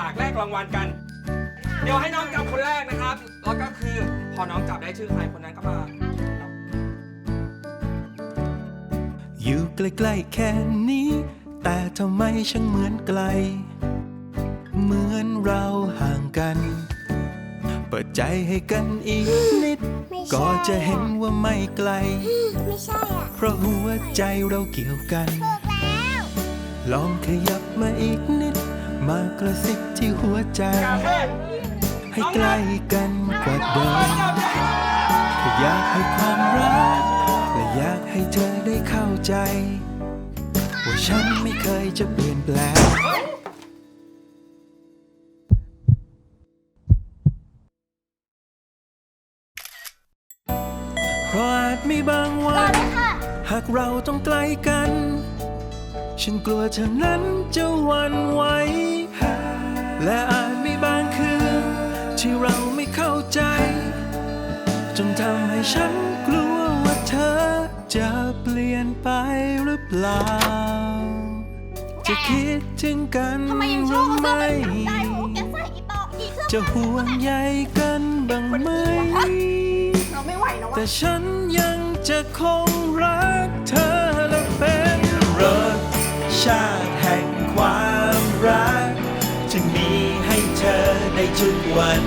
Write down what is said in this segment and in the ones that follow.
ลากแลกรางวัลกัน เดี๋ยวให้น้องจับคนแรกนะครับ แล้วก็คือพอน้องจับได้ชื่อใครคนนั้นก็มาอยู่ใกล้ๆแค่นี้ แต่ทำไมช่างเหมือนไกล เหมือนเราห่างกัน เปิดใจให้กันอีกนิด ไม่ใช่ ก็จะเห็นว่าไม่ไกล ไม่ใช่อะเพราะหัวใจเราเกี่ยวกันถูกแล้วลองขยับมาอีกนิด มากระซิบที่หัวใจกาเฟ่ให้ใกล้กันกว่าเดิมแค่อยากให้ความรัก และอยากให้เธอได้เข้าใจ ว่าฉันไม่เคยจะเปลี่ยนแปลงเพราะอาจมีบางวัต่อนเลยค่ะหากเราต้องใกล้กัน ฉันกลัวเธอนั้นจะหวันไหวและอาจมีบางคืน ที่เราไม่เข้าใจ จนทำให้ฉันกลัวว่าเธอจะเปลี่ยนไปหรือเปล่า จะคิดถึงกันทำไมยังหโชรือว์เสื้อไม่มันได้โหแกใส่อีต่ออีเสื้อจะห่วงใยกันบ้างไหม เราไม่ไหวแล้วแต่วะฉันยังจะคงรักเธอ ทุกวัน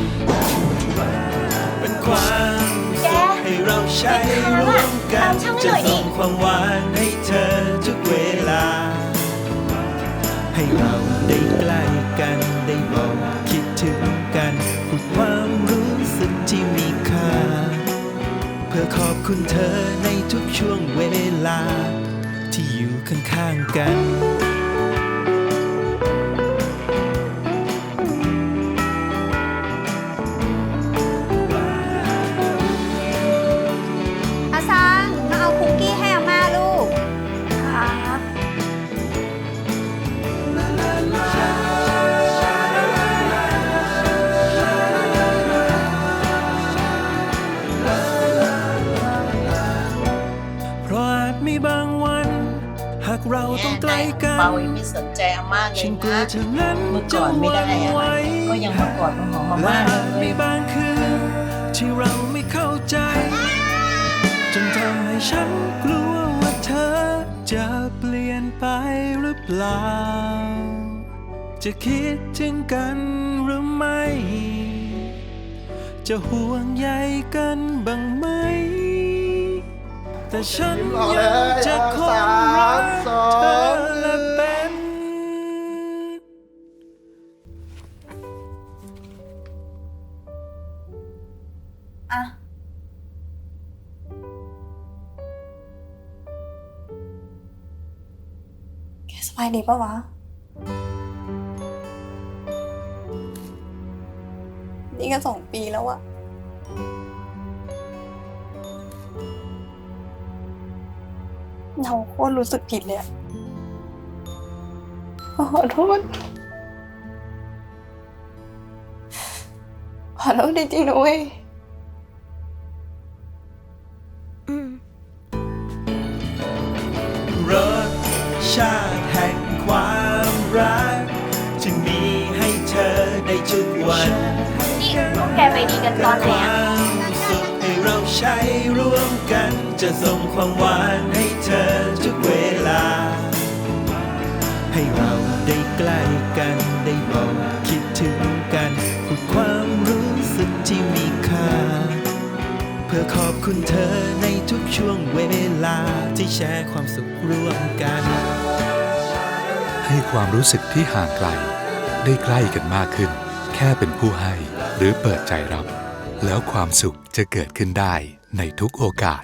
เป็นความสุขให้เราใช้ร่วมกันจะส่งความหวานให้เธอทุกเวลา ให้เราได้ใกล้กันได้บอกคิดถึงกันพูดความรู้สึกที่มีค่า เพื่อขอบคุณเธอในทุกช่วงเวลา ที่อยู่ข้างๆกัน กันเปาไม่สนใจอาม่าเลยนะเมื่อก่อนไม่ได้อะไรก็ยังมากอดมาหอมมาม่าเลมียบางคืนที่เราไม่เข้าใจ จนทำให้ฉันกลัวว่าเธอ จะเปลี่ยนไปหรือเปล่า จะคิดถึงกันหรือไม่ จะห่วงใยกันบ้างไหมแต่ฉันยังจะคงรักเธอ อะ แกสบายดีปะวะ นี่ก็สองปีแล้วอะเราโคตรรู้สึกผิดเลยอะขอโทษ ขอโทษจริงๆนะเว้ย ชาติแห่งความรักที่มีให้เธอในทุกวันนี่พวกแกไปดีกันตอนไหนคอะความสุขให้เราใช้ร่วมกันจะส่งความหวานให้เธอทุกเวลา ให้เราได้ใกล้กันได้บอกคิดถึงกันพูดความรู้สึกที่มีค่า เพื่อขอบคุณเธอในทุกช่วงเวลาที่แชร์ความสุขร่วมกัน ให้ความรู้สึกที่ห่างไกล ได้ใกล้กันมากขึ้น แค่เป็นผู้ให้หรือเปิดใจรับ แล้วความสุขจะเกิดขึ้นได้ในทุกโอกาส